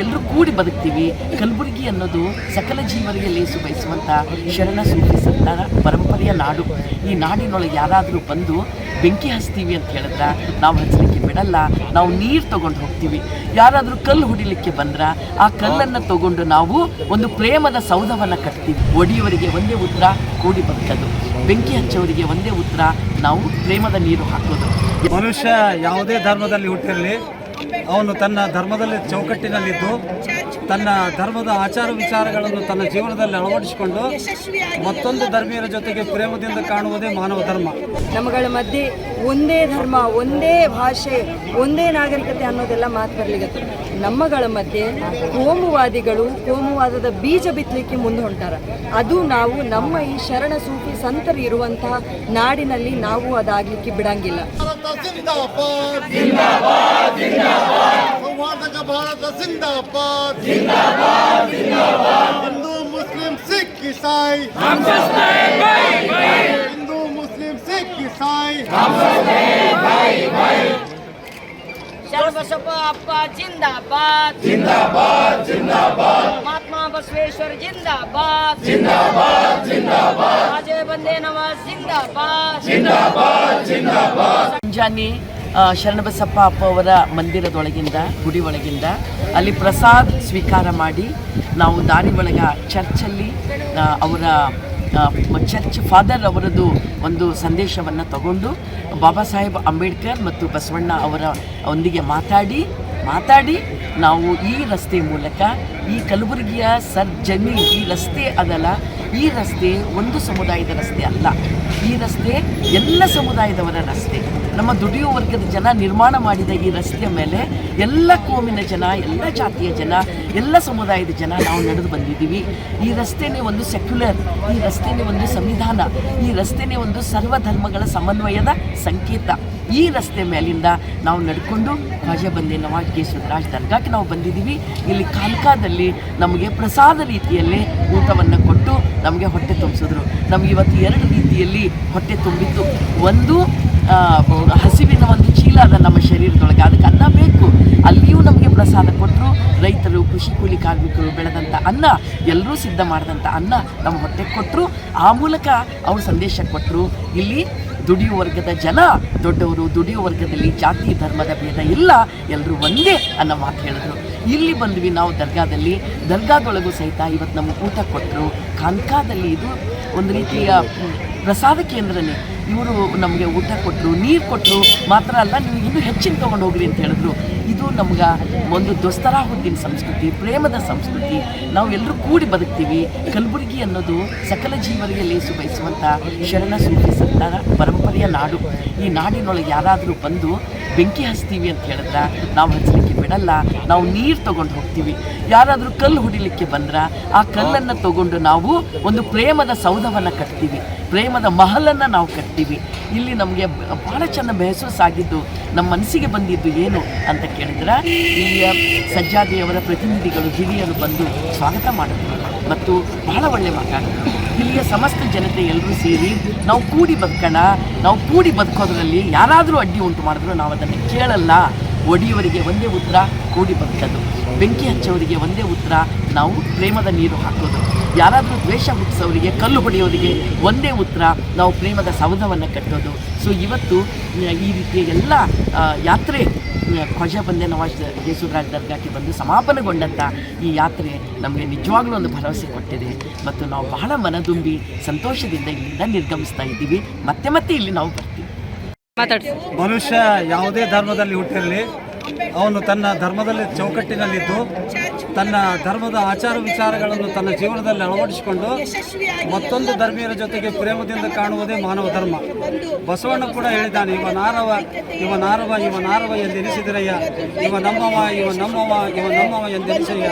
ನಾವೆಲ್ಲರೂ ಕೂಡಿ ಬದುಕ್ತೀವಿ. ಕಲಬುರಗಿ ಅನ್ನೋದು ಸಕಲ ಜೀವರಿಗೆ ಲೇಸು ಬಯಸುವಂಥ ಶರಣ ಸಂತರ ಪರಂಪರೆಯ ನಾಡು. ಈ ನಾಡಿನೊಳಗೆ ಯಾರಾದರೂ ಬಂದು ಬೆಂಕಿ ಹಚ್ತೀವಿ ಅಂತ ಹೇಳಿದ್ರೆ ನಾವು ಹಚ್ಚಲಿಕ್ಕೆ ಬಿಡಲ್ಲ, ನಾವು ನೀರು ತಗೊಂಡು ಹೋಗ್ತೀವಿ. ಯಾರಾದರೂ ಕಲ್ಲು ಹೊಡಿಲಿಕ್ಕೆ ಬಂದ್ರೆ ಆ ಕಲ್ಲನ್ನು ತಗೊಂಡು ನಾವು ಒಂದು ಪ್ರೇಮದ ಸೌಧವನ್ನು ಕಟ್ತೀವಿ. ಒಡಿಯವರಿಗೆ ಒಂದೇ ಉತ್ತರ, ಕೂಡಿ ಬದುಕೋದು. ಬೆಂಕಿ ಹಚ್ಚೋರಿಗೆ ಒಂದೇ ಉತ್ತರ, ನಾವು ಪ್ರೇಮದ ನೀರು ಹಾಕೋದು. ಮನುಷ್ಯ ಯಾವುದೇ ಧರ್ಮದಲ್ಲಿ ಹುಟ್ಟಿರಲಿ ಅವನು ತನ್ನ ಧರ್ಮದಲ್ಲಿ ಚೌಕಟ್ಟಿನಲ್ಲಿದ್ದು ತನ್ನ ಧರ್ಮದ ಆಚಾರ ವಿಚಾರಗಳನ್ನು ತನ್ನ ಜೀವನದಲ್ಲಿ ಅಳವಡಿಸಿಕೊಂಡು ಮತ್ತೊಂದು ಧರ್ಮೀಯರ ಜೊತೆಗೆ ಪ್ರೇಮದಿಂದ ಕಾಣುವುದೇ ಮಾನವ ಧರ್ಮ. ನಮ್ಮಗಳ ಮಧ್ಯೆ ಒಂದೇ ಧರ್ಮ, ಒಂದೇ ಭಾಷೆ, ಒಂದೇ ನಾಗರಿಕತೆ ಅನ್ನೋದೆಲ್ಲ ಮಾತು ಬರ್ಲಿಗತ್ತೆ ನಮ್ಮಗಳ ಮಧ್ಯೆ ಕೋಮುವಾದಿಗಳು ಕೋಮುವಾದದ ಬೀಜ ಬಿತ್ತಲಿಕ್ಕೆ ಮುಂದೆ ಹೊಂಟಾರ. ಅದು ನಾವು ನಮ್ಮ ಈ ಶರಣ ಸೂಫಿ ಸಂತರು ಇರುವಂತಹ ನಾಡಿನಲ್ಲಿ ನಾವು ಅದಾಗ್ಲಿಕ್ಕೆ ಬಿಡಂಗಿಲ್ಲ. ಹಿಂದೂ ಮುಸ್ಲಿಂ ಸಿಖ್ ಇಸಾಯಿ. ಹಿಂದೂ ಮುಸ್ಲಿಂ ಸಿಖ್ ಇಸಾಯಿ. ಶರಣಬಸಪ್ಪ ಅಪ್ಪ ಜಿಂದಾಬಾದ್. ಜಿಂದಾಬಾದ್ ಜಿಂದಾಬಾದ್. ಮಹಾತ್ಮ ಬಸವೇಶ್ವರ ಜಿಂದಾಬಾದ್. ಜಿಂದಾಬಾದ್ ಜಿಂದಾಬಾದ್. ರಾಜೇ ಬಂದೇ ನವಾಜ್ ಜಿಂದಾಬಾದ್. ಮುಂಜಾನೆ ಆ, ಶರಣಬಸಪ್ಪ ಅಪ್ಪ ಅವರ ಮಂದಿರದೊಳಗಿಂದ ಗುಡಿ ಒಳಗಿಂದ ಅಲ್ಲಿ ಪ್ರಸಾದ್ ಸ್ವೀಕಾರ ಮಾಡಿ ನಾವು ದಾರಿ ಒಳಗ ಚರ್ಚಲ್ಲಿ ಅವರ ಚರ್ಚ್ ಫಾದರ್ ಅವರದ್ದು ಒಂದು ಸಂದೇಶವನ್ನು ತಗೊಂಡು ಬಾಬಾ ಸಾಹೇಬ್ ಅಂಬೇಡ್ಕರ್ ಮತ್ತು ಬಸವಣ್ಣ ಅವರ ಒಂದಿಗೆ ಮಾತಾಡಿ ಮಾತಾಡಿ ನಾವು ಈ ರಸ್ತೆ ಮೂಲಕ ಈ ಕಲಬುರಗಿಯ ಸರ್ ಜನಿ ಈ ರಸ್ತೆ ಅದಲ್ಲ, ಈ ರಸ್ತೆ ಒಂದು ಸಮುದಾಯದ ರಸ್ತೆ ಅಲ್ಲ. ಈ ರಸ್ತೆ ಎಲ್ಲ ಸಮುದಾಯದವರ ರಸ್ತೆ. ನಮ್ಮ ದುಡಿಯುವ ವರ್ಗದ ಜನ ನಿರ್ಮಾಣ ಮಾಡಿದ ಈ ರಸ್ತೆಯ ಮೇಲೆ ಎಲ್ಲ ಕೋಮಿನ ಜನ, ಎಲ್ಲ ಜಾತಿಯ ಜನ, ಎಲ್ಲ ಸಮುದಾಯದ ಜನ ನಾವು ನಡೆದು ಬಂದಿದ್ದೀವಿ. ಈ ರಸ್ತೆನೇ ಒಂದು ಸೆಕ್ಯುಲರ್ ಈ ರಸ್ತೆನೇ ಒಂದು ಸಂವಿಧಾನ, ಈ ರಸ್ತೆನೇ ಒಂದು ಸರ್ವಧರ್ಮಗಳ ಸಮನ್ವಯದ ಸಂಕೇತ. ಈ ರಸ್ತೆ ಮೇಲಿಂದ ನಾವು ನಡ್ಕೊಂಡು ನವಾಜ್ ಕೇಶವರಾಜ್ ದರ್ಗಾಕ್ಕೆ ನಾವು ಬಂದಿದ್ದೀವಿ. ಇಲ್ಲಿ ಕಾಲ್ಕಾದಲ್ಲಿ ನಮಗೆ ಪ್ರಸಾದ ರೀತಿಯಲ್ಲಿ ಊಟವನ್ನು ಕೊಟ್ಟು ನಮಗೆ ಹೊಟ್ಟೆ ತುಂಬಿಸಿದ್ರು. ನಮ್ಗೆ ಇವತ್ತು ಎರಡು ರೀತಿಯಲ್ಲಿ ಹೊಟ್ಟೆ ತುಂಬಿತ್ತು. ಒಂದು ಹಸಿವಿನ ಒಂದು ಚೀಲ ಅದ ನಮ್ಮ ಶರೀರದೊಳಗೆ. ಅದಕ್ಕೆ ಅನ್ನ ಬೇಕು. ಅಲ್ಲಿಯೂ ನಮಗೆ ಪ್ರಸಾದ ಕೊಟ್ಟರು ರೈತರು, ಕೃಷಿ ಕೂಲಿ ಕಾರ್ಮಿಕರು ಬೆಳೆದಂಥ ಅನ್ನ, ಎಲ್ಲರೂ ಸಿದ್ಧ ಮಾಡಿದಂಥ ಅನ್ನ ನಮ್ಮ ಹೊಟ್ಟೆ ಕೊಟ್ಟರು ಆ ಮೂಲಕ ಅವರು ಸಂದೇಶ ಕೊಟ್ಟರು ಇಲ್ಲಿ ದುಡಿಯುವ ವರ್ಗದ ಜನ ದೊಡ್ಡವರು, ದುಡಿಯುವ ವರ್ಗದಲ್ಲಿ ಜಾತಿ, ಧರ್ಮದ ಭೇದ ಇಲ್ಲ ಎಲ್ಲರೂ ಒಂದೇ ಅನ್ನೋ ಮಾತು ಹೇಳಿದ್ರು. ಇಲ್ಲಿ ಬಂದ್ವಿ ನಾವು ದರ್ಗಾದಲ್ಲಿ. ದರ್ಗಾದೊಳಗೂ ಸಹಿತ ಇವತ್ತು ನಮಗೆ ಊಟ ಕೊಟ್ಟರು. ಕಾನ್ಕಾದಲ್ಲಿ ಇದು ಒಂದು ರೀತಿಯ ಪ್ರಸಾದ ಕೇಂದ್ರನೇ. ಇವರು ನಮಗೆ ಊಟ ಕೊಟ್ಟರು ನೀರು ಕೊಟ್ಟರು ಮಾತ್ರ ಅಲ್ಲ, ನೀವು ಇನ್ನೂ ಹೆಚ್ಚಿನ ತೊಗೊಂಡು ಹೋಗ್ರಿ ಅಂತ ಹೇಳಿದ್ರು. ಇದು ನಮ್ಗೆ ಒಂದು ದೊಸ್ತರಾಹುದ್ದಿನ ಸಂಸ್ಕೃತಿ, ಪ್ರೇಮದ ಸಂಸ್ಕೃತಿ. ನಾವು ಎಲ್ಲರೂ ಕೂಡಿ ಬದುಕ್ತೀವಿ. ಕಲಬುರಗಿ ಅನ್ನೋದು ಸಕಲ ಜೀವರಿಗೆ ಲೇಸು ಬಯಸುವಂಥ ಶರಣ ಸೂಫಿ ಪರಂಪರೆಯ ನಾಡು. ಈ ನಾಡಿನೊಳಗೆ ಯಾರಾದರೂ ಬಂದು ಬೆಂಕಿ ಹಚ್ತೀವಿ ಅಂತ ಹೇಳಿದ್ರೆ, ನಾವು ಹಚ್ಚಲಿಕ್ಕೆ ಬಿಡಲ್ಲ ನಾವು ನೀರು ತಗೊಂಡು ಹೋಗ್ತೀವಿ. ಯಾರಾದರೂ ಕಲ್ಲು ಹೊಡಿಲಿಕ್ಕೆ ಬಂದ್ರೆ, ಆ ಕಲ್ಲನ್ನು ತಗೊಂಡು ನಾವು ಒಂದು ಪ್ರೇಮದ ಸೌಧವನ್ನು ಕಟ್ತೀವಿ. ಪ್ರೇಮದ ಮಹಲನ್ನು ನಾವು ಕಟ್ತೀವಿ. ಇಲ್ಲಿ ನಮಗೆ ಭಾಳ ಚೆನ್ನ ಬೆಹಸೂಸಾಗಿದ್ದು ನಮ್ಮ ಮನಸ್ಸಿಗೆ ಬಂದಿದ್ದು ಏನು ಅಂತ ಕೇಳಿದ್ರೆ ಇಲ್ಲಿಯ ಸಜ್ಜಾದಿಯವರ ಪ್ರತಿನಿಧಿಗಳು, ಹಿರಿಯರು ಬಂದು ಸ್ವಾಗತ ಮಾಡಿದ್ರು. ಮತ್ತು ಬಹಳ ಒಳ್ಳೆ ಮಾತಾಡಿದ್ರು. ಇಲ್ಲಿಯ ಸಮಸ್ತ ಜನತೆ ಎಲ್ಲರೂ ಸೇರಿ ನಾವು ಕೂಡಿ ಬದುಕೋಣ, ನಾವು ಕೂಡಿ ಬದುಕೋದ್ರಲ್ಲಿ ಯಾರಾದರೂ ಅಡ್ಡಿ ಉಂಟು ಮಾಡಿದ್ರು, ನಾವು ಅದನ್ನು ಕೇಳಲ್ಲ. ಒಡಿಯವರಿಗೆ ಒಂದೇ ಉತ್ತರ, ಕೂಡಿ ಬದುಕೋದು ಬೆಂಕಿ ಹಚ್ಚೋರಿಗೆ ಒಂದೇ ಉತ್ತರ, ನಾವು ಪ್ರೇಮದ ನೀರು ಹಾಕೋದು ಯಾರಾದರೂ ದ್ವೇಷ ಹುಟ್ಟಿಸೋರಿಗೆ ಕಲ್ಲು ಹೊಡೆಯೋರಿಗೆ ಒಂದೇ ಉತ್ತರ, ನಾವು ಪ್ರೇಮದ ಸೌಧವನ್ನು ಕಟ್ಟೋದು. ಸೊ ಇವತ್ತು ಈ ರೀತಿಯ ಎಲ್ಲ ಯಾತ್ರೆ ಖ್ವಜ ಬಂದೆ ನವಾಜ್ ಯೇಸುರಾಜ್ ದರ್ಗಾಕ್ಕೆ ಬಂದು ಸಮಾಪನಗೊಂಡಂಥ ಈ ಯಾತ್ರೆ ನಮಗೆ ನಿಜವಾಗ್ಲೂ ಒಂದು ಭರವಸೆ ಕೊಟ್ಟಿದೆ. ಮತ್ತು ನಾವು ಬಹಳ ಮನದುಂಬಿ, ಸಂತೋಷದಿಂದ ಇಲ್ಲಿಂದ ನಿರ್ಗಮಿಸ್ತಾ ಇದ್ದೀವಿ. ಮತ್ತೆ ಮತ್ತೆ ಇಲ್ಲಿ ನಾವು ಮನುಷ್ಯ ಯಾವುದೇ ಧರ್ಮದಲ್ಲಿ ಹುಟ್ಟಿರಲಿ ಅವನು ತನ್ನ ಧರ್ಮದಲ್ಲಿ ಚೌಕಟ್ಟಿನಲ್ಲಿದ್ದು ತನ್ನ ಧರ್ಮದ ಆಚಾರ ವಿಚಾರಗಳನ್ನು ತನ್ನ ಜೀವನದಲ್ಲಿ ಅಳವಡಿಸಿಕೊಂಡು ಮತ್ತೊಂದು ಧರ್ಮೀಯರ ಜೊತೆಗೆ ಪ್ರೇಮದಿಂದ ಕಾಣುವುದೇ ಮಾನವ ಧರ್ಮ. ಬಸವಣ್ಣ ಕೂಡ ಹೇಳಿದ್ದಾನೆ, ಇವ ನಾರವ ಇವ ನಾರವ ಇವ ನಾರವ ಎಂದೆನಿಸಿದಿರಯ್ಯ ಇವ ನಮ್ಮವ ಇವ ನಮ್ಮವ ಇವ ನಮ್ಮವ ಎಂದೆನಿಸಯ್ಯ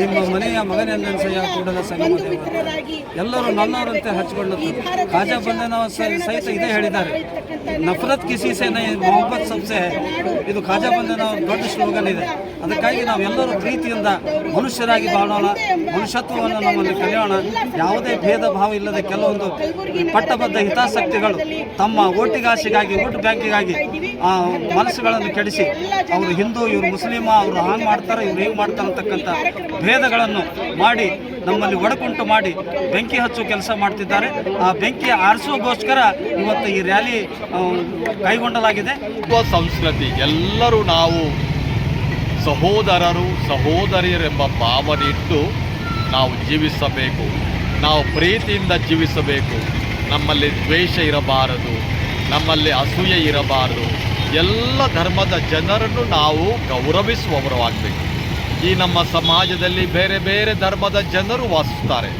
ನಿಮ್ಮ ಮನೆಯ ಮಗನೆಂದೆನಿಸಯ್ಯ ಕೂಡಲ ಸಂಗಮ ಎಲ್ಲರೂ ನನ್ನವರಂತೆ ಹಚ್ಕೊಂಡದ್ದು ಖಾಜಾ ಬಂದನವ ಸಹಿತ ಇದೇ ಹೇಳಿದ್ದಾರೆ. ನಫರತ್ ಕಿಸಿ ಸೇನೆ, ಮೊಹಬ್ಬತ್ ಸಂಸ್ಥೆ. ಇದು ಖಾಜಾ ಬಂದನ ದೊಡ್ಡ ಸ್ಲೋಗನ್ ಇದೆ. ಅದಕ್ಕಾಗಿ ನಾವೆಲ್ಲರೂ ಪ್ರೀತಿಯಿಂದ ಮನುಷ್ಯರಾಗಿ ಬಾಳೋಣ ಮನುಷ್ಯತ್ವವನ್ನು ನಮ್ಮಲ್ಲಿ ಕಲಿಯೋಣ. ಯಾವುದೇ ಭೇದ ಭಾವ ಇಲ್ಲದೆ ಕೆಲವೊಂದು ಪಟ್ಟಬದ್ಧ ಹಿತಾಸಕ್ತಿಗಳು ತಮ್ಮ ಓಟಿಗಾಸಿಗಾಗಿ ಓಟ್ ಬ್ಯಾಂಕಿಗಾಗಿ ಆ, ಮನಸ್ಸುಗಳನ್ನು ಕೆಡಿಸಿ ಅವರು ಹಿಂದೂ ಇವರು ಮುಸ್ಲಿಮ ಅವರು ಹಾಂಗೆ ಮಾಡ್ತಾರೆ ಇವ್ರು ಹೇಗೆ ಮಾಡ್ತಾರೆ ಅಂತಕ್ಕಂಥ ಭೇದಗಳನ್ನು ಮಾಡಿ ನಮ್ಮಲ್ಲಿ ಒಡಕುಂಟು ಮಾಡಿ ಬೆಂಕಿ ಹಚ್ಚುವ ಕೆಲಸ ಮಾಡ್ತಿದ್ದಾರೆ. ಆ ಬೆಂಕಿ ಆರಿಸೋಗೋಸ್ಕರ ಇವತ್ತು ಈ ರ್ಯಾಲಿ ಕೈಗೊಂಡಲಾಗಿದೆ. ಸಂಸ್ಕೃತಿ ಎಲ್ಲರೂ ನಾವು ಸಹೋದರರು, ಸಹೋದರಿಯರೆಂಬ ಭಾವನೆ ಇಟ್ಟು ನಾವು ಜೀವಿಸಬೇಕು. ನಾವು ಪ್ರೀತಿಯಿಂದ ಜೀವಿಸಬೇಕು. ನಮ್ಮಲ್ಲಿ ದ್ವೇಷ ಇರಬಾರದು. ನಮ್ಮಲ್ಲಿ ಅಸೂಯೆ ಇರಬಾರದು. ಎಲ್ಲ ಧರ್ಮದ ಜನರನ್ನು ನಾವು ಗೌರವಿಸುವವರು ಆಗಬೇಕು ಈ ನಮ್ಮ ಸಮಾಜದಲ್ಲಿ ಬೇರೆ ಬೇರೆ ಧರ್ಮದ ಜನರು ವಾಸಿಸ್ತಾರೆ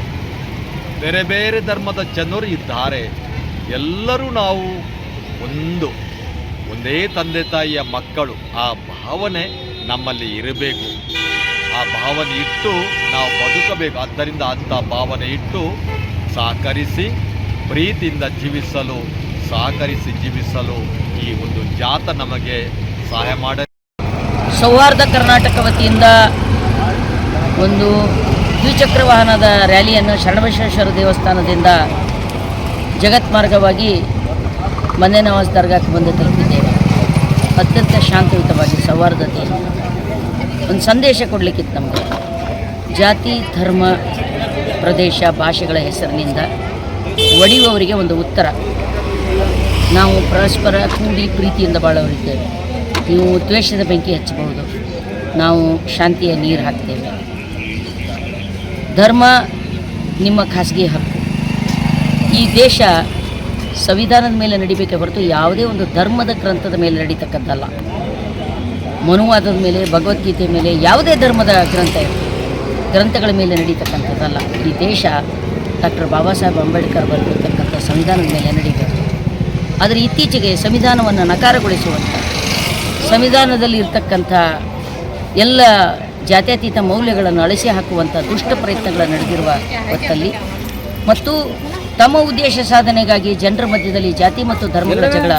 ಬೇರೆ ಬೇರೆ ಧರ್ಮದ ಜನರು ಇದ್ದಾರೆ. ಎಲ್ಲರೂ ನಾವು ಒಂದು, ಒಂದೇ ತಂದೆ ತಾಯಿಯ ಮಕ್ಕಳು. ಆ ಭಾವನೆ ನಮ್ಮಲ್ಲಿ ಇರಬೇಕು. ಆ ಭಾವನೆ ಇಟ್ಟು ನಾವು ಬದುಕಬೇಕು. ಆದ್ದರಿಂದ ಅಂಥ ಭಾವನೆ ಇಟ್ಟು ಸಹಕರಿಸಿ, ಪ್ರೀತಿಯಿಂದ ಜೀವಿಸಲು, ಸಹಕರಿಸಿ ಜೀವಿಸಲು ಈ ಒಂದು ಜಾತ ನಮಗೆ ಸಹಾಯ ಮಾಡ ಸೌಹಾರ್ದ ಕರ್ನಾಟಕ ವತಿಯಿಂದ ಒಂದು ದ್ವಿಚಕ್ರ ವಾಹನದ ರ್ಯಾಲಿಯನ್ನು ಶರಣಬಸವೇಶ್ವರ ದೇವಸ್ಥಾನದಿಂದ ಜಗತ್ ಮಾರ್ಗವಾಗಿ ಮನೆ ನವಾಜ್ ದರ್ಗಾಕ್ಕೆ ಬಂದು ತಲುಪಿದ್ದೇವೆ. ಅತ್ಯಂತ ಶಾಂತಿಯುತವಾಗಿ, ಸೌಹಾರ್ದತೆಯಿಂದ. ಒಂದು ಸಂದೇಶ ಕೊಡಲಿಕ್ಕಿತ್ತು ನಮಗೆ. ಜಾತಿ, ಧರ್ಮ, ಪ್ರದೇಶ, ಭಾಷೆಗಳ ಹೆಸರಿನಿಂದ ಒಡೆಯುವವರಿಗೆ ಒಂದು ಉತ್ತರ. ನಾವು ಪರಸ್ಪರ ಕೂಡಿ ಪ್ರೀತಿಯಿಂದ ಬಾಳವರಿದ್ದೇವೆ ನೀವು ದ್ವೇಷದ ಬೆಂಕಿ ಹಚ್ಚಬಹುದು. ನಾವು ಶಾಂತಿಯ ನೀರು ಹಾಕ್ತೇವೆ. ಧರ್ಮ ನಿಮ್ಮ ಖಾಸಗಿ ಹಕ್ಕು. ಈ ದೇಶ ಸಂವಿಧಾನದ ಮೇಲೆ ನಡಿಬೇಕೇ ಹೊರತು ಯಾವುದೇ ಒಂದು ಧರ್ಮದ ಗ್ರಂಥದ ಮೇಲೆ ನಡೀತಕ್ಕದ್ದಲ್ಲ. ಮನುವಾದದ ಮೇಲೆ ಭಗವದ್ಗೀತೆ ಮೇಲೆ ಯಾವುದೇ ಧರ್ಮದ ಗ್ರಂಥ, ಗ್ರಂಥಗಳ ಮೇಲೆ ನಡೀತಕ್ಕಂಥದ್ದಲ್ಲ. ಈ ದೇಶ ಡಾಕ್ಟರ್ ಬಾಬಾ ಸಾಹೇಬ್ ಅಂಬೇಡ್ಕರ್ ಬರೆದಿರ್ತಕ್ಕಂಥ ಸಂವಿಧಾನದ ಮೇಲೆ ನಡೀಬೇಕು. ಆದರೆ ಇತ್ತೀಚೆಗೆ ಸಂವಿಧಾನವನ್ನು ನಕಾರಗೊಳಿಸುವಂಥ, ಸಂವಿಧಾನದಲ್ಲಿ ಇರ್ತಕ್ಕಂಥ ಎಲ್ಲ ಜಾತ್ಯತೀತ ಮೌಲ್ಯಗಳನ್ನು ಅಳಿಸಿ ಹಾಕುವಂಥ ದುಷ್ಟ ಪ್ರಯತ್ನಗಳು ನಡೆದಿರುವ ಹೊತ್ತಲ್ಲಿ ಮತ್ತು ತಮ್ಮ ಉದ್ದೇಶ ಸಾಧನೆಗಾಗಿ ಜನರ ಮಧ್ಯದಲ್ಲಿ ಜಾತಿ ಮತ್ತು ಧರ್ಮಗಳ ಜಗಳ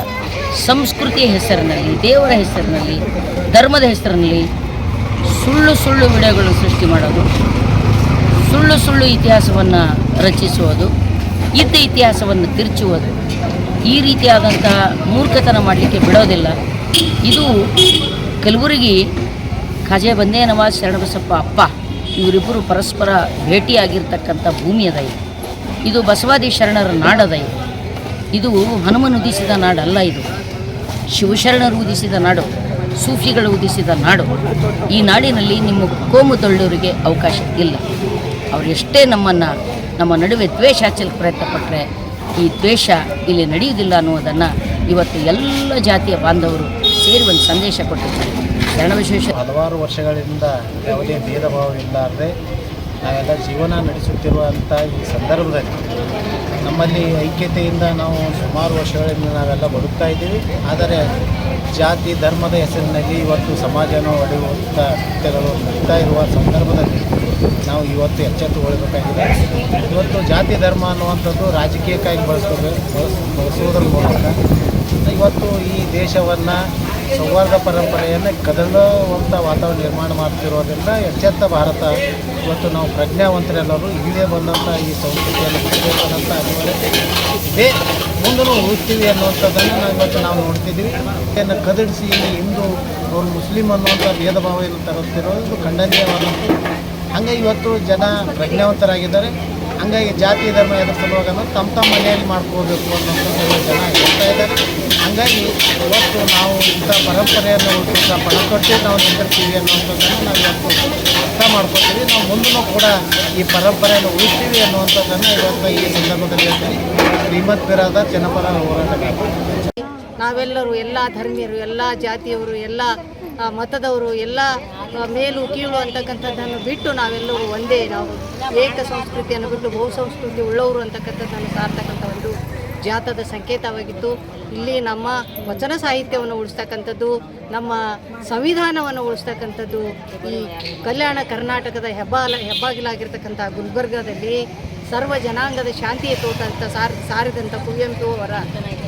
ಸಂಸ್ಕೃತಿಯ ಹೆಸರಿನಲ್ಲಿ ದೇವರ ಹೆಸರಿನಲ್ಲಿ ಧರ್ಮದ ಹೆಸರಿನಲ್ಲಿ ಸುಳ್ಳು ಸುಳ್ಳು ವಿಡಿಯೋಗಳನ್ನು ಸೃಷ್ಟಿ ಮಾಡೋದು ಸುಳ್ಳು ಸುಳ್ಳು ಇತಿಹಾಸವನ್ನು ರಚಿಸುವುದು ಇದ್ದ ಇತಿಹಾಸವನ್ನು ತಿರುಚುವುದು. ಈ ರೀತಿಯಾದಂಥ ಮೂರ್ಖತನ ಮಾಡಲಿಕ್ಕೆ ಬಿಡೋದಿಲ್ಲ. ಇದು ಕಲಬುರಗಿ ಖಾಜೆ ಬಂದೇ ನವಾಜ್ ಶರಣಬಸಪ್ಪ ಅಪ್ಪ ಇವರಿಬ್ಬರು ಪರಸ್ಪರ ಭೇಟಿಯಾಗಿರ್ತಕ್ಕಂಥ ಭೂಮಿ ಅದ ಇದು ಇದು ಬಸವಾದಿ ಶರಣರ ನಾಡದ ಇದು. ಇದು ಹನುಮನ್ ಉದಿಸಿದ ನಾಡಲ್ಲ ಇದು. ಶಿವಶರಣರು ಉದಿಸಿದ ನಾಡು, ಸೂಫಿಗಳು ಉದಿಸಿದ ನಾಡು. ಈ ನಾಡಿನಲ್ಲಿ ನಿಮ್ಮ ಕೋಮು ತೊಳ್ಳೋರಿಗೆ ಅವಕಾಶ ಇಲ್ಲ. ಅವರು ಎಷ್ಟೇ ನಮ್ಮನ್ನು, ನಮ್ಮ ನಡುವೆ ದ್ವೇಷ ಹಚ್ಚಲಿಕ್ಕೆ ಪ್ರಯತ್ನ ಪಟ್ಟರೆ ಈ ದ್ವೇಷ ಇಲ್ಲಿ ನಡೆಯುವುದಿಲ್ಲ ಅನ್ನುವುದನ್ನು ಇವತ್ತು ಎಲ್ಲ ಜಾತಿಯ ಬಾಂಧವರು ಸೇರಿ ಒಂದು ಸಂದೇಶ ಕೊಟ್ಟಿದ್ದಾರೆ. ಶರಣ ವಿಶೇಷ ಹಲವಾರು ವರ್ಷಗಳಿಂದ ಯಾವುದೇ ಭೇದ ಭಾವವಿಲ್ಲಾರದೆ ನಾವೆಲ್ಲ ಜೀವನ ನಡೆಸುತ್ತಿರುವಂಥ ಈ ಸಂದರ್ಭದಲ್ಲಿ ನಮ್ಮಲ್ಲಿ ಐಕ್ಯತೆಯಿಂದ ನಾವು ಸುಮಾರು ವರ್ಷಗಳಿಂದ ನಾವೆಲ್ಲ ಬದುಕ್ತಾ ಇದ್ದೀವಿ. ಆದರೆ ಜಾತಿ, ಧರ್ಮದ ಹೆಸರಿನಲ್ಲಿ ಇವತ್ತು ಸಮಾಜನ ಒಡೆಯುವಂಥ ಕೃತ್ಯಗಳು ನಡೀತಾ ಇರುವ ಸಂದರ್ಭದಲ್ಲಿ ನಾವು ಇವತ್ತು ಎಚ್ಚೆತ್ತುಗೊಳ್ಬೇಕಾಗಿದೆ ಇವತ್ತು ಜಾತಿ, ಧರ್ಮ ಅನ್ನುವಂಥದ್ದು ರಾಜಕೀಯಕ್ಕಾಗಿ ಬಳಸೋದು ಬಳಸೋದ್ರ ಮೂಲಕ ಇವತ್ತು ಈ ದೇಶವನ್ನು ಸೌಹಾರ್ದ ಪರಂಪರೆಯನ್ನು ಕದಲುವಂಥ ವಾತಾವರಣ ನಿರ್ಮಾಣ ಮಾಡ್ತಿರೋದ್ರಿಂದ ಎಚ್ಚೆತ್ತ ಭಾರತ. ಇವತ್ತು ನಾವು ಪ್ರಜ್ಞಾವಂತರೆಲ್ಲರೂ ಹಿಂದೆ ಬಂದಂಥ ಈ ಸಂಸ್ಕೃತಿಯನ್ನು ಅನ್ನೋಂಥ ಅನಿವಾರ್ಯತೆ ಇದೆ. ಮುಂದೂ ಉಳಿಸ್ತೀವಿ ಅನ್ನುವಂಥದ್ದನ್ನು ನಾವು ಇವತ್ತು ನಾವು ನೋಡ್ತಿದ್ದೀವಿ. ಇದನ್ನು ಕದಡಿಸಿ ಹಿಂದೂ ಅವರು ಮುಸ್ಲಿಂ ಅನ್ನುವಂಥ ಭೇದ ಭಾವವನ್ನು ತರುತ್ತಿರೋದು ಖಂಡನೀಯವಾದಂಥ ಹಾಗೆ ಇವತ್ತು ಜನ ಪ್ರಜ್ಞಾವಂತರಾಗಿದ್ದಾರೆ. ಹಂಗಾಗಿ ಜಾತಿ ಧರ್ಮ ಎದುರು ಸಲುವಾಗಿ ತಮ್ಮ ತಮ್ಮ ಮನೆಯಲ್ಲಿ ಮಾಡ್ಕೋಬೇಕು ಅನ್ನೋಂಥದ್ದು ಜನ ಹೇಳ್ತಾ ಇದ್ದಾರೆ. ಹಂಗಾಗಿ ಇವತ್ತು ನಾವು ಇಂಥ ಪರಂಪರೆಯನ್ನು ಉಳಿಸ ಪಣ ಕೊಟ್ಟು ನಾವು ನಿಂತಿರ್ತೀವಿ ಅನ್ನುವಂಥದ್ದನ್ನು ನಾವು ಇವತ್ತು ಅರ್ಥ ಮಾಡ್ಕೊತೀವಿ. ನಾವು ಮುಂದೂ ಕೂಡ ಈ ಪರಂಪರೆಯನ್ನು ಉಳಿಸ್ತೀವಿ ಅನ್ನುವಂಥದ್ದನ್ನು ಇವತ್ತು ಈ ಸಂದರ್ಭದಲ್ಲಿ ಹೇಳ್ತೀನಿ. ಶ್ರೀಮದ್ ಬಿರಾದ ಜನಪರ ಹೋರಾಟಗಾರ. ನಾವೆಲ್ಲರೂ ಎಲ್ಲ ಧರ್ಮೀಯರು, ಎಲ್ಲ ಜಾತಿಯವರು, ಎಲ್ಲ ಮತದವರು ಎಲ್ಲ ಮೇಲು ಕೀಳು ಅಂತಕ್ಕಂಥದ್ದನ್ನು ಬಿಟ್ಟು ನಾವೆಲ್ಲರೂ ಒಂದೇ, ನಾವು ಏಕ ಸಂಸ್ಕೃತಿಯನ್ನು ಬಿಟ್ಟು ಬಹು ಸಂಸ್ಕೃತಿ ಉಳ್ಳವರು ಅಂತಕ್ಕಂಥದ್ದನ್ನು ಸಾರ್ತಕ್ಕಂಥ ಒಂದು ಜಾತದ ಸಂಕೇತವಾಗಿತ್ತು. ಇಲ್ಲಿ ನಮ್ಮ ವಚನ ಸಾಹಿತ್ಯವನ್ನು ಉಳಿಸ್ತಕ್ಕಂಥದ್ದು, ನಮ್ಮ ಸಂವಿಧಾನವನ್ನು ಉಳಿಸ್ತಕ್ಕಂಥದ್ದು, ಈ ಕಲ್ಯಾಣ ಕರ್ನಾಟಕದ ಹೆಬ್ಬಾಲ, ಹೆಬ್ಬಾಗಿಲಾಗಿರ್ತಕ್ಕಂಥ ಗುಲ್ಬರ್ಗದಲ್ಲಿ ಸರ್ವ ಜನಾಂಗದ ಶಾಂತಿಯ ತೋಟ ಅಂತ ಸಾರ್, ಸಾರಿದಂಥ ಕುವೆಂಪು ಅವರ,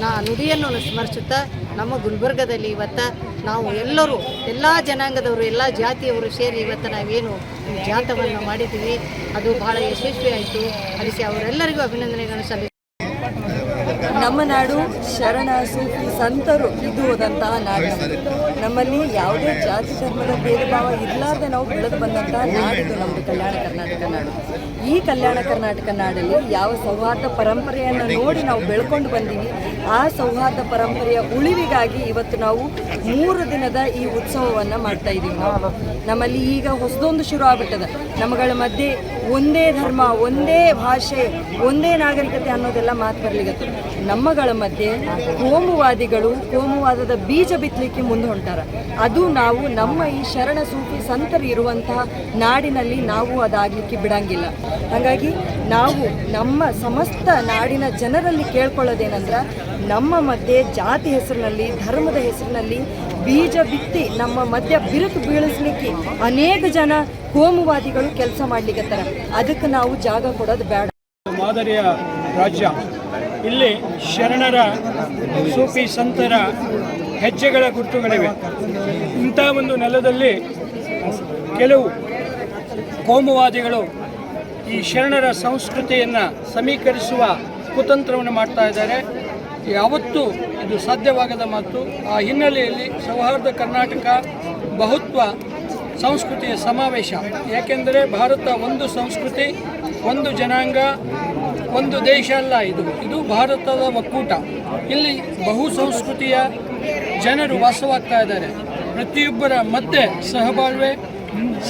ನಾ ನುಡಿಯನ್ನು ಸ್ಮರಿಸುತ್ತಾ ನಮ್ಮ ಗುಲ್ಬರ್ಗದಲ್ಲಿ ಇವತ್ತು ನಾವು ಎಲ್ಲರೂ, ಎಲ್ಲ ಜನಾಂಗದವರು, ಎಲ್ಲ ಜಾತಿಯವರು ಸೇರಿ ಇವತ್ತು ನಾವೇನು ಜಾತವನ್ನು ಜಾಥವನ್ನು ಮಾಡಿದ್ದೀವಿ. ಅದು ಬಹಳ ಯಶಸ್ವಿ ಆಯಿತು ಅದಕ್ಕೆ ಅವರೆಲ್ಲರಿಗೂ ಅಭಿನಂದನೆಗಳನ್ನು ಸಲ್ಲಿಸ್ತೀನಿ. ನಮ್ಮ ನಾಡು ಶರಣ ಸೂಫಿ ಸಂತರು ಇದು ಹೋದಂತಹ ನಾಡು. ನಮ್ಮಲ್ಲಿ ಯಾವುದೇ ಜಾತಿ ಧರ್ಮದ ಭೇದ ಭಾವ ಇರಲಾರ್ದೆ ನಾವು ಬೆಳೆದು ಬಂದಂತಹ ನಾಡಿದು ನಮ್ಮದು ಕಲ್ಯಾಣ ಕರ್ನಾಟಕ ನಾಡು. ಈ ಕಲ್ಯಾಣ ಕರ್ನಾಟಕ ನಾಡಲ್ಲಿ ಯಾವ ಸೌಹಾರ್ದ ಪರಂಪರೆಯನ್ನು ನೋಡಿ ನಾವು ಬೆಳ್ಕೊಂಡು ಬಂದೀವಿ, ಆ ಸೌಹಾರ್ದ ಪರಂಪರೆಯ ಉಳಿವಿಗಾಗಿ ಇವತ್ತು ನಾವು ಮೂರು ದಿನದ ಈ ಉತ್ಸವವನ್ನು ಮಾಡ್ತಾ ಇದ್ದೀವಿ ನಮ್ಮಲ್ಲಿ ಈಗ ಹೊಸದೊಂದು ಶುರು ಆಗ್ಬಿಟ್ಟದ. ನಮ್ಮಗಳ ಮಧ್ಯೆ ಒಂದೇ ಧರ್ಮ, ಒಂದೇ ಭಾಷೆ, ಒಂದೇ ನಾಗರಿಕತೆ ಅನ್ನೋದೆಲ್ಲ ಮಾತು ಬರಲಿಕ್ಕೆ ನಮ್ಮಗಳ ಮಧ್ಯೆ ಕೋಮುವಾದಿಗಳು ಕೋಮುವಾದದ ಬೀಜ ಬಿತ್ತಲಿಕ್ಕೆ ಮುಂದೆ ಹೊಂಟಾರ. ಅದು ನಾವು ನಮ್ಮ ಈ ಶರಣ ಸೂಫಿ ಸಂತರು ಇರುವಂತಹ ನಾಡಿನಲ್ಲಿ ನಾವು ಅದಾಗಲಿಕ್ಕೆ ಬಿಡಂಗಿಲ್ಲ. ಹಾಗಾಗಿ ನಾವು ನಮ್ಮ ಸಮಸ್ತ ನಾಡಿನ ಜನರಲ್ಲಿ ಕೇಳ್ಕೊಳ್ಳೋದೇನಂದ್ರೆ ನಮ್ಮ ಮಧ್ಯೆ ಜಾತಿ ಹೆಸರಿನಲ್ಲಿ, ಧರ್ಮದ ಹೆಸರಿನಲ್ಲಿ ಬೀಜ ಬಿತ್ತಿ ನಮ್ಮ ಮಧ್ಯ ಬಿರುಕು ಬೀಳಿಸ್ಲಿಕ್ಕೆ ಅನೇಕ ಜನ ಕೋಮುವಾದಿಗಳು ಕೆಲಸ ಮಾಡ್ಲಿಕ್ಕೆ ಅದಕ್ಕೆ ನಾವು ಜಾಗ ಕೊಡೋದು ಬೇಡ. ಮಾದರಿಯ ರಾಜ್ಯ. ಇಲ್ಲಿ ಶರಣರ, ಸೂಫಿ ಸಂತರ ಹೆಜ್ಜೆಗಳ ಗುರುತುಗಳಿವೆ. ಇಂಥ ಒಂದು ನೆಲದಲ್ಲಿ ಕೆಲವು ಕೋಮುವಾದಿಗಳು ಈ ಶರಣರ ಸಂಸ್ಕೃತಿಯನ್ನು ಸಮೀಕರಿಸುವ ಕುತಂತ್ರವನ್ನು ಮಾಡ್ತಾ ಇದ್ದಾರೆ. ಯಾವತ್ತೂ ಇದು ಸಾಧ್ಯವಾಗದ ಮಾತು, ಆ ಹಿನ್ನೆಲೆಯಲ್ಲಿ ಸೌಹಾರ್ದ ಕರ್ನಾಟಕ ಬಹುತ್ವ ಸಂಸ್ಕೃತಿಯ ಸಮಾವೇಶ. ಯಾಕೆಂದರೆ ಭಾರತ ಒಂದು ಸಂಸ್ಕೃತಿ, ಒಂದು ಜನಾಂಗ, ಒಂದು ದೇಶ ಅಲ್ಲ ಇದು. ಇದು ಭಾರತದ ಒಕ್ಕೂಟ. ಇಲ್ಲಿ ಬಹು ಸಂಸ್ಕೃತಿಯ ಜನರು ವಾಸವಾಗ್ತಾ ಇದ್ದಾರೆ. ಪ್ರತಿಯೊಬ್ಬರ ಮಧ್ಯೆ ಸಹಬಾಳ್ವೆ,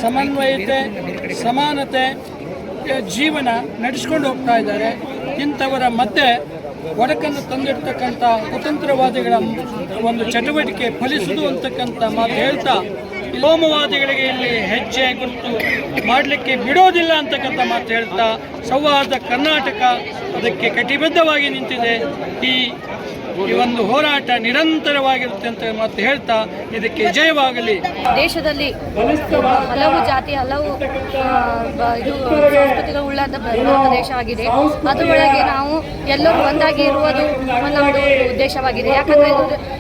ಸಮನ್ವಯತೆ, ಸಮಾನತೆ, ಜೀವನ ನಡೆಸ್ಕೊಂಡು ಹೋಗ್ತಾ ಇದ್ದಾರೆ. ಇಂಥವರ ಮಧ್ಯೆ ಒಡಕನ್ನು ತಂದಿರ್ತಕ್ಕಂಥ ಕುತಂತ್ರವಾದಿಗಳ ಒಂದು ಚಟುವಟಿಕೆ ಫಲಿಸುದು ಅಂತಕ್ಕಂಥ ಮಾತು ಹೇಳ್ತಾ ವಿಲೋಮವಾದಿಗಳಿಗೆ ಇಲ್ಲಿ ಹೆಜ್ಜೆ ಗುರುತು ಮಾಡಲಿಕ್ಕೆ ಬಿಡೋದಿಲ್ಲ ಅಂತಕ್ಕಂಥ ಮಾತು ಹೇಳ್ತಾ ಸೌಹಾರ್ದ ಕರ್ನಾಟಕ ಅದಕ್ಕೆ ಕಟಿಬದ್ಧವಾಗಿ ನಿಂತಿದೆ. ಈ ಈ ಒಂದು ಹೋರಾಟ ನಿರಂತರವಾಗಿರುತ್ತೆ ಅಂತ ಮತ್ತೆ ಹೇಳ್ತಾ ಇದಕ್ಕೆ ಜಯವಾಗಲಿ. ದೇಶದಲ್ಲಿ ಹಲವು ಜಾತಿ, ಹಲವು ಇದು ಸಂಸ್ಕೃತಿಗಳು ಉಳ್ಳಂತ ದೇಶ ಆಗಿದೆ. ಅದರೊಳಗೆ ನಾವು ಎಲ್ಲರೂ ಒಂದಾಗಿ ಇರುವುದು ಒಂದು ಉದ್ದೇಶವಾಗಿದೆ. ಯಾಕಂದ್ರೆ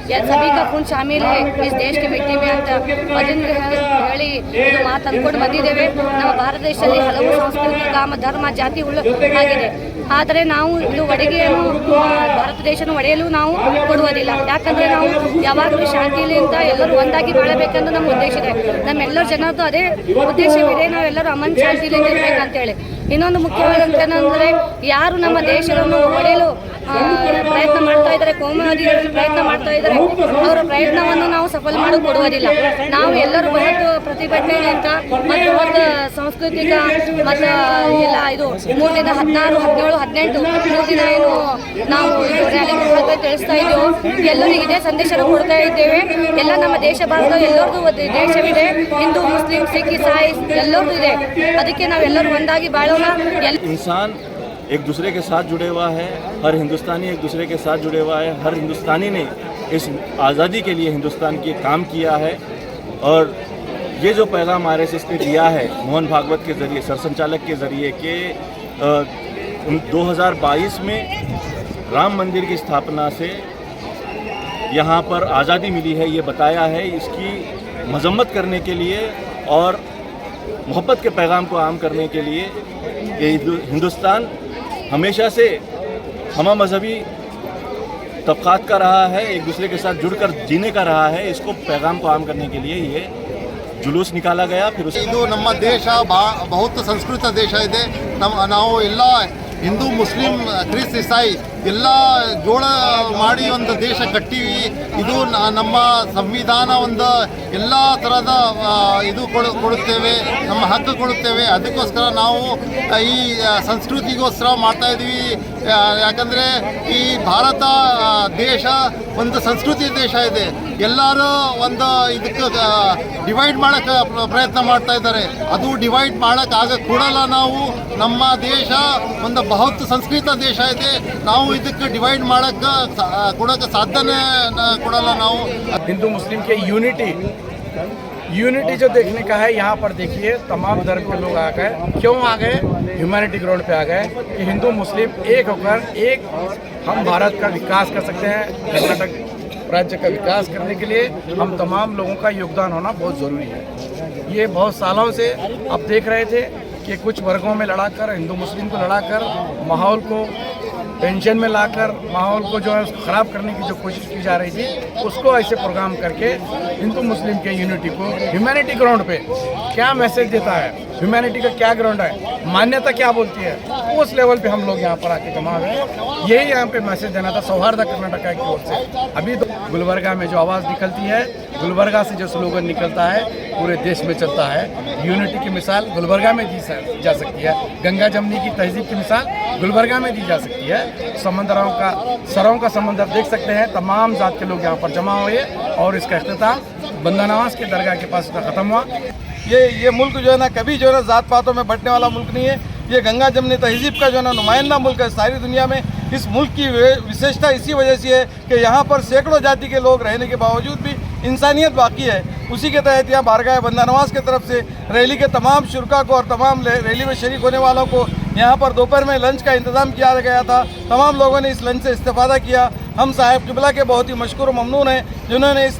ಯ- ಸಭಿ ಕಾ ಖೂನ್ ಶಾಮಿಲ್ ಹೈ ಇಸ್ ದೇಶ ಕೆ ಮಿಟ್ಟಿ ಮೇ ಅಂತ ಅದನ್ನು ಹೇಳಿ ಇದು ಮಾತು ಅಂದ್ಕೊಂಡು ಬಂದಿದ್ದೇವೆ. ನಮ್ಮ ಭಾರತ ದೇಶದಲ್ಲಿ ಹಲವು ಸಂಸ್ಕೃತಿ ಕಾಮ ಧರ್ಮ, ಜಾತಿ ಉಳ್ಳ ಆಗಿದೆ. ಆದರೆ ನಾವು ಇದು ಒಡಿಗೆಯನ್ನು ಭಾರತ ದೇಶನ ಒಡೆಯಲು ನಾವು ಕೊಡುವುದಿಲ್ಲ. ಯಾಕಂದ್ರೆ ನಾವು ಯಾವಾಗಲೂ ಶಾಂತಿಯಿಂದ ಎಲ್ಲರೂ ಒಂದಾಗಿ ಬಾಳಬೇಕೆಂದು ನಮ್ಮ ಉದ್ದೇಶ ಇದೆ. ನಮ್ಮೆಲ್ಲರ ಜನರದ್ದು ಅದೇ ಉದ್ದೇಶವಿದೆ. ನಾವೆಲ್ಲರೂ ಅಮನ್ ಶಾಂತಿಯಿಂದ ಇರಬೇಕಂತೇಳಿ. ಇನ್ನೊಂದು ಮುಖ್ಯವಾದಂತೇನೆಂದರೆ ಯಾರು ನಮ್ಮ ದೇಶವನ್ನು ಒಡೆಯಲು ಪ್ರಯತ್ನ ಮಾಡ್ತಾ ಇದ್ದಾರೆ ಕೋಮುವಾದಿಗಳು ಪ್ರಯತ್ನ ಮಾಡ್ತಾ ಇದ್ದಾರೆ, ಅವರ ಪ್ರಯತ್ನವನ್ನು ನಾವು ಸಫಲ ಮಾಡಿ ಕೊಡುವುದಿಲ್ಲ. ನಾವು ಎಲ್ಲರೂ ಬೃಹತ್ ಪ್ರತಿಭಟನೆ ಅಂತ ಮತ್ತು ಬೃಹತ್ ಸಾಂಸ್ಕೃತಿಕ ಮತ್ತು ಎಲ್ಲ ಇದು ಮೂರು ದಿನ ಹದಿನಾರು, ಹದಿನೇಳು, ಹದಿನೆಂಟು, ಮೂರು ದಿನ ಏನು ನಾವು ರ್ಯಾಲಿ ತಿಳಿಸ್ತಾ ಇದ್ದೇವೆ, ಎಲ್ಲರಿಗೂ ಇದೇ ಸಂದೇಶನ ಕೊಡ್ತಾ ಇದ್ದೇವೆ. ಎಲ್ಲ ನಮ್ಮ ದೇಶ ಭಾರತ ಎಲ್ಲರದು ಒಂದು ದೇಶವಿದೆ. ಹಿಂದೂ, ಮುಸ್ಲಿಂ, ಸಿಖ್, ಇಸಾಯಿ ಎಲ್ಲರದು ಇದೆ. ಅದಕ್ಕೆ ನಾವೆಲ್ಲರೂ ಒಂದಾಗಿ ಎಲ್ಲ इंसान एक दूसरे के साथ जुड़े हुआ है, हर हिंदुस्तानी एक दूसरे के साथ जुड़े हुआ है, हर हिंदुस्तानी ने इस आज़ादी के लिए हिंदुस्तान की काम किया है और ये जो पैगाम आर एस एस ने दिया है, मोहन भागवत के ज़रिए, सरसंचालक के ज़रिए कि उन- 2022 में राम मंदिर की स्थापना से यहाँ पर आज़ादी मिली है, ये बताया है, इसकी मजम्मत करने के लिए और मोहब्बत के पैगाम को आम करने के लिए ये हिंदु- हिंदुस्तान हमेशा से हम मजहबी तबक़ात का रहा है एक दूसरे के साथ जुड़कर जीने का रहा है इसको पैगाम को आम करने के लिए ये जुलूस निकाला गया फिर उस ಇದು ನಮ್ಮ ದೇಶ ಬಾ ಬಹುತ್ ಸಂಸ್ಕೃತ ದೇಶ ಇದೆ ನಮ್ಮ ನಾವು ಎಲ್ಲ ಹಿಂದೂ ಮುಸ್ಲಿಂ ಕ್ರಿಸ್ ಇಸಾಯಿ ಎಲ್ಲ ಜೋಳ ಮಾಡಿ ಒಂದು ದೇಶ ಕಟ್ಟಿವಿ. ಇದು ನಮ್ಮ ಸಂವಿಧಾನ ಒಂದು ಎಲ್ಲ ಥರದ ಇದು ಕೊಡು ಕೊಡುತ್ತೇವೆ, ನಮ್ಮ ಹಕ್ಕು ಕೊಡುತ್ತೇವೆ. ಅದಕ್ಕೋಸ್ಕರ ನಾವು ಈ ಸಂಸ್ಕೃತಿಗೋಸ್ಕರ ಮಾಡ್ತಾ ಇದ್ದೀವಿ ಯಾಕಂದರೆ ಈ ಭಾರತ ದೇಶ ಒಂದು ಸಂಸ್ಕೃತಿ ದೇಶ ಇದೆ. ಎಲ್ಲರೂ ಒಂದು ಇದಕ್ಕೆ ಡಿವೈಡ್ ಮಾಡೋಕ್ಕೆ ಪ್ರಯತ್ನ ಮಾಡ್ತಾ ಇದ್ದಾರೆ. ಅದು ಡಿವೈಡ್ ಮಾಡೋಕ್ಕಾಗ ಕೂಡಲ್ಲ ನಾವು ನಮ್ಮ ದೇಶ ಒಂದು ಬಹುತ್ ಸಂಸ್ಕೃತ ದೇಶ ಇದೆ. ನಾವು ಇದಕ್ಕೆ ಡಿವೈಡ್ ಮಾಡೋಕ್ಕೆ ಕೊಡೋಕ್ಕೆ ಸಾಧ್ಯನೇ ಕೊಡಲ್ಲ ನಾವು. ಹಿಂದೂ ಮುಸ್ಲಿಮ್ಗೆ ಯೂನಿಟಿ यूनिटी जो देखने का है, यहाँ पर देखिए, तमाम धर्म के लोग आ गए। क्यों आ गए? ह्यूमैनिटी ग्राउंड पे आ गए कि हिंदू, मुस्लिम एक होकर एक हम भारत का विकास कर सकते हैं, कर्नाटक राज्य का विकास करने के लिए हम तमाम लोगों का योगदान होना बहुत ज़रूरी है। ये बहुत सालों से आप देख रहे थे कि कुछ वर्गों में लड़ाकर, हिंदू, मुस्लिम को लड़ाकर, माहौल को टेंशन में लाकर माहौल को जो है ख़राब करने की जो कोशिश की जा रही थी, उसको ऐसे प्रोग्राम करके हिंदू मुस्लिम के यूनिटी को ह्यूमैनिटी ग्राउंड पे क्या मैसेज देता है? ह्यूमैनिटी का क्या ग्राउंड है? मान्यता क्या बोलती है? उस लेवल पे हम लोग यहाँ पर आके जमा हुए यही यहाँ पे मैसेज देना था सौहार्द कर्नाटका की ओर से। अभी तो गुलबर्गा में जो आवाज़ निकलती है गुलबर्गा से जो स्लोगन निकलता है, पूरे देश में चलता है। यूनिटी की मिसाल गुलबर्गा में दी जा सकती है। गंगा जमनी की तहजीब की मिसाल गुलबर्गा में दी जा सकती है। समंदरों का सरों का समंदर देख सकते हैं। तमाम जात के लोग यहाँ पर जमा हुए और इसका अख्ताम बंदा नवाज़ के दरगाह के पास इसका ख़त्म हुआ। ये ये मुल्क जो है ना, कभी जो है ना ज़ात पातों में बंटने वाला मुल्क नहीं है। ये गंगा जमनी तहजीब का जो है ना नुमाइंदा मुल्क है सारी दुनिया में। इस मुल्क की विशेषता इसी वजह से है कि यहाँ पर सैकड़ों जाति के लोग रहने के बावजूद भी इंसानियत बाकी है। उसी के तहत यहाँ बारगाह बंदा नवाज़ की तरफ़ से रैली के तमाम शुरा को और तमाम रैली में शरीक होने वालों को यहाँ पर दोपहर में लंच का इंतज़ाम किया गया था। तमाम लोगों ने इस लंच से इस्तेफादा किया। हम साहेब किबला के बहुत ही मशहूर ममनून हैं, जिन्होंने इस